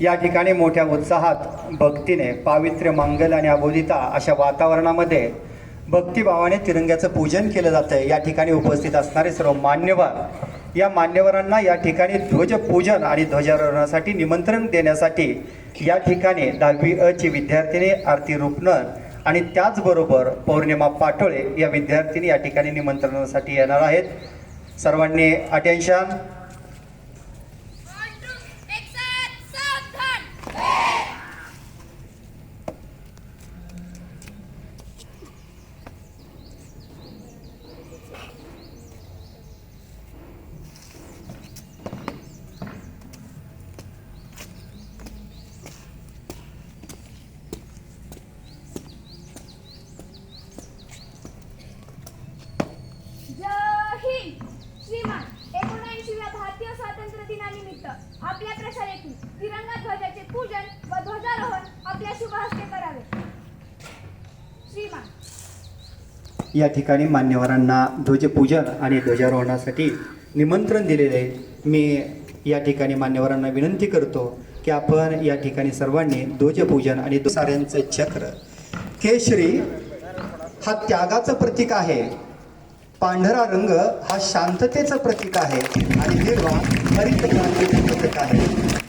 या ठिकाणी मोठ्या उत्साहात भक्तीने पावित्र्य मंगल आणि अबोधिता अशा वातावरणामध्ये भक्तिभावाने तिरंग्याचं पूजन केलं जातं या ठिकाणी उपस्थित असणारे सर्व मान्यवर या मान्यवरांना या ठिकाणी ध्वजपूजन आणि ध्वजारोहणासाठी निमंत्रण देण्यासाठी या ठिकाणी दहावी अ ची विद्यार्थिनी आरती रुपनर आणि त्याचबरोबर पौर्णिमा पाटोळे या विद्यार्थिनी या ठिकाणी निमंत्रणासाठी येणार आहेत. सर्वांनी अटेन्शन आपल्या प्रशालेतून तिरंगा ध्वजाचे पूजन व ध्वजारोहण आपल्या शुभ हस्ते करावे. श्रीमान. या ठिकाणी मान्यवरांना ध्वजपूजन आणि ध्वजारोहणासाठी निमंत्रण दिलेले आहे. मी या ठिकाणी मान्यवरांना विनंती करतो की आपण या ठिकाणी सर्वांनी ध्वजपूजन आणि साऱ्यांचं चक्र. केशरी हा त्यागाचं प्रतीक आहे. पांढरा रंग हा शांततेचं प्रतीक आहे आणि हिरवा हरित क्रांतीचं प्रतीक आहे.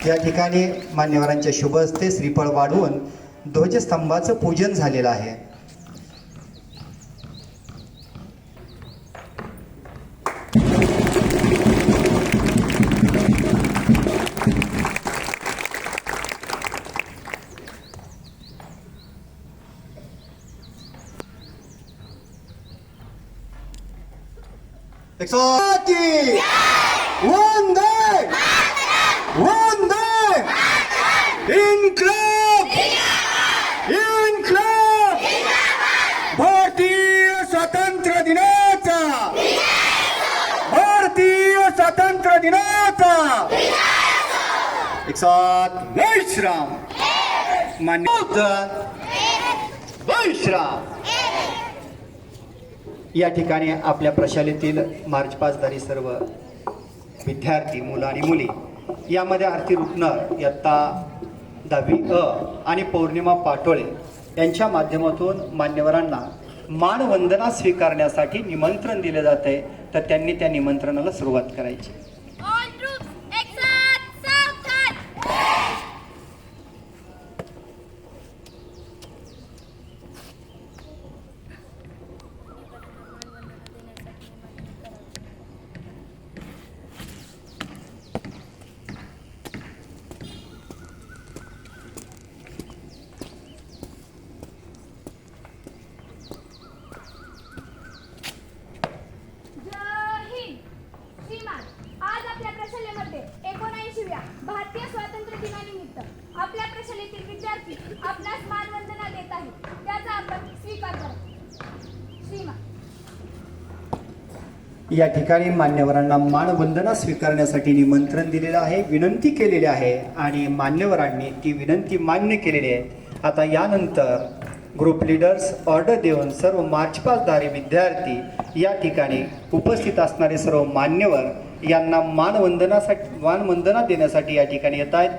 या ठिकाणी मान्यवरांच्या शुभ हस्ते श्रीफळ वाढवून ध्वजस्तंभाचं पूजन झालेलं आहे. ಎಕ್ಸಾತಿ ಒಂದೇ ಒಂದೇ ಇನ್ಕ್ಲಾಬ್ ಇನ್ಕ್ಲಾಬ್ ಭಾರತೀಯ ಸ್ವತಂತ್ರ ದಿನಾಚ ಭಾರತೀಯ ಸ್ವತಂತ್ರ ದಿನಾಚ ಎಕ್ಸಾತ್ ವೈಶ್ರಾಮ್ ಮನೆ ವೈಶ್ರಾಮ್ या ठिकाणी आपल्या प्रशालेतील मार्च पाचधारी सर्व विद्यार्थी मुलं आणि मुली यामध्ये आरती रुपनर इयत्ता दहावी अ आणि पौर्णिमा पाटोळे यांच्या माध्यमातून मान्यवरांना मानवंदना स्वीकारण्यासाठी निमंत्रण दिले जाते. तर त्यांनी त्या निमंत्रणाला सुरुवात करायची. आपणास मानवंदना देत आहे. त्याचा आपण स्वीकार करा. श्रीमान. या ठिकाणी मान्यवरांना मानवंदना स्वीकारण्यासाठी निमंत्रण दिलेलं आहे विनंती केलेली आहे आणि मान्यवरांनी ती विनंती मान्य केलेली आहे. आता यानंतर ग्रुप लीडर्स ऑर्डर देऊन सर्व मार्च पासधारी विद्यार्थी या ठिकाणी उपस्थित असणारे सर्व मान्यवर यांना मानवंदनासाठी मानवंदना देण्यासाठी या ठिकाणी येत आहेत.